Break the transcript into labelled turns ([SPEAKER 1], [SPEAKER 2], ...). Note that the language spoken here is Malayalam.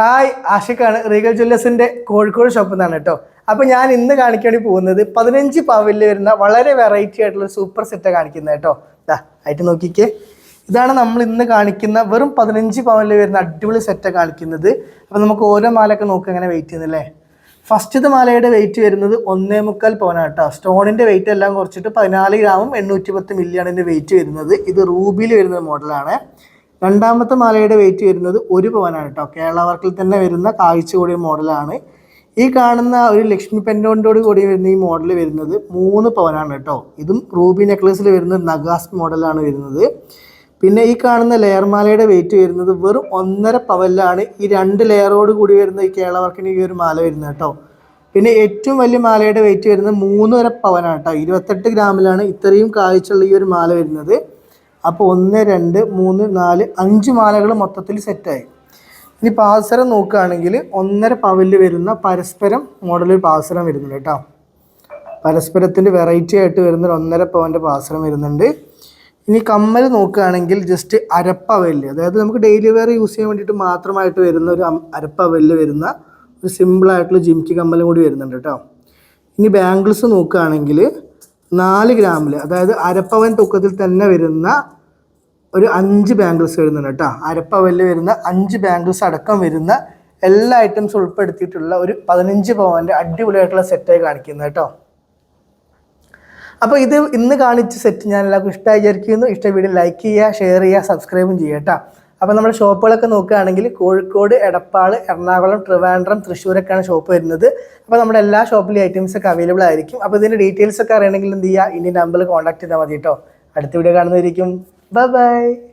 [SPEAKER 1] ഹായ് ആഷിഖാണ് റീഗൽ ജ്വല്ലേഴ്സിന്റെ കോഴിക്കോട് ഷോപ്പിൽ നിന്നാണ് കേട്ടോ. അപ്പോൾ ഞാൻ ഇന്ന് കാണിക്കാൻ പോകുന്നത് പതിനഞ്ച് പവലിൽ വരുന്ന വളരെ വെറൈറ്റി ആയിട്ടുള്ള സൂപ്പർ സെറ്റാണ് കാണിക്കുന്നത് കേട്ടോ. ദാ ആയിട്ട് നോക്കിക്കേ. ഇതാണ് നമ്മൾ ഇന്ന് കാണിക്കുന്ന വെറും പതിനഞ്ച് പവനിൽ വരുന്ന അടിപൊളി സെറ്റാണ് കാണിക്കുന്നത്. അപ്പോൾ നമുക്ക് ഓരോ മാലയൊക്കെ നോക്കി അങ്ങനെ വെയിറ്റ് ഫസ്റ്റ് ഫസ്റ്റത്തെ മാലയുടെ വെയിറ്റ് വരുന്നത് ഒന്നേ മുക്കാൽ പവനാണ് കേട്ടോ. സ്റ്റോണിന്റെ വെയിറ്റ് എല്ലാം കുറച്ചിട്ട് പതിനാല് ഗ്രാമും എണ്ണൂറ്റി പത്ത് മില്ലിയാണ് ഇതിന്റെ വെയിറ്റ് വരുന്നത്. ഇത് റൂബിയിൽ വരുന്ന മോഡലാണ് രണ്ടാമത്തെ മാലയുടെ വെയിറ്റ് വരുന്നത് ഒരു പവനാണ് കേട്ടോ. കേരള വർക്കിൽ തന്നെ വരുന്ന കാഴ്ച കൂടിയ മോഡലാണ്. ഈ കാണുന്ന ഒരു ലക്ഷ്മി പെൻഡോണ്ടോട് കൂടി വരുന്ന ഈ മോഡൽ വരുന്നത് മൂന്ന് പവനാണ് കേട്ടോ. ഇതും റൂബി നെക്ലസിൽ വരുന്ന നഗാസ് മോഡലാണ് വരുന്നത്. പിന്നെ ഈ കാണുന്ന ലെയർ മാലയുടെ വെയിറ്റ് വരുന്നത് വെറും ഒന്നര പവനിലാണ് ഈ രണ്ട് ലെയറോട് കൂടി വരുന്ന ഈ കേരള വർക്കിന് ഈ ഒരു മാല വരുന്നത് കേട്ടോ. പിന്നെ ഏറ്റവും വലിയ മാലയുടെ വെയിറ്റ് വരുന്നത് മൂന്നര പവനാണ് കേട്ടോ. ഇരുപത്തെട്ട് ഗ്രാമിലാണ് ഇത്രയും കാഴ്ചയുള്ള ഈ ഒരു മാല വരുന്നത്. അപ്പോൾ ഒന്ന് രണ്ട് മൂന്ന് നാല് അഞ്ച് മാലകൾ മൊത്തത്തിൽ സെറ്റായി ഇനി പാസരം നോക്കുകയാണെങ്കിൽ ഒന്നര പവലിൽ വരുന്ന പരസ്പരം മോഡലിൽ പാസരം വരുന്നുണ്ട് കേട്ടോ. പരസ്പരത്തിന്റെ വെറൈറ്റി ആയിട്ട് വരുന്ന ഒന്നര പവന്റെ പാസരം വരുന്നുണ്ട്. ഇനി കമ്മൽ നോക്കുകയാണെങ്കിൽ ജസ്റ്റ് അരപ്പവൽ അതായത് നമുക്ക് ഡെയിലി വെയർ യൂസ് ചെയ്യാൻ വേണ്ടിയിട്ട് മാത്രമായിട്ട് വരുന്ന ഒരു അരപ്പവൽ വരുന്ന ഒരു സിമ്പിളായിട്ടുള്ള ജിംക്കി കമ്മലും കൂടി വരുന്നുണ്ട് കേട്ടോ. ഇനി ബാംഗിൾസ് നോക്കുകയാണെങ്കിൽ നാല് ഗ്രാമിൽ അതായത് അരപ്പവൻ തൂക്കത്തിൽ തന്നെ വരുന്ന ഒരു അഞ്ച് ബാംഗിൾസ് വരുന്നുണ്ട് കേട്ടോ. അരപ്പവൽ വരുന്ന അഞ്ച് ബാംഗിൾസ് അടക്കം വരുന്ന എല്ലാ ഐറ്റംസ് ഉൾപ്പെടുത്തിയിട്ടുള്ള ഒരു പതിനഞ്ച് പവന്റെ അടിപൊളിയായിട്ടുള്ള സെറ്റായി കാണിക്കുന്നത് കേട്ടോ. അപ്പോൾ ഇത് ഇന്ന് കാണിച്ച സെറ്റ് ഞാൻ എല്ലാവർക്കും ഇഷ്ടമായി വിചാരിക്കുന്നു. ഇഷ്ട വീഡിയോ ലൈക്ക് ചെയ്യുക ഷെയർ ചെയ്യുക സബ്സ്ക്രൈബും ചെയ്യുക കേട്ടോ. അപ്പോൾ നമ്മുടെ ഷോപ്പുകളൊക്കെ നോക്കുകയാണെങ്കിൽ കോഴിക്കോട് എടപ്പാൾ എറണാകുളം ട്രിവാൻഡ്രം തൃശ്ശൂരൊക്കെയാണ് ഷോപ്പ് വരുന്നത്. അപ്പോൾ നമ്മുടെ എല്ലാ ഷോപ്പിലെ ഐറ്റംസ് ഒക്കെ അവൈലബിൾ ആയിരിക്കും. അപ്പോൾ ഇതിന്റെ ഡീറ്റെയിൽസ് ഒക്കെ അറിയണമെങ്കിൽ എന്ത് ചെയ്യുക? ഇനി നമ്പറിൽ കോൺടാക്ട് ചെയ്താൽ മതി കേട്ടോ. അടുത്ത വീഡിയോ കാണുന്നതായിരിക്കും ബൈ ബൈ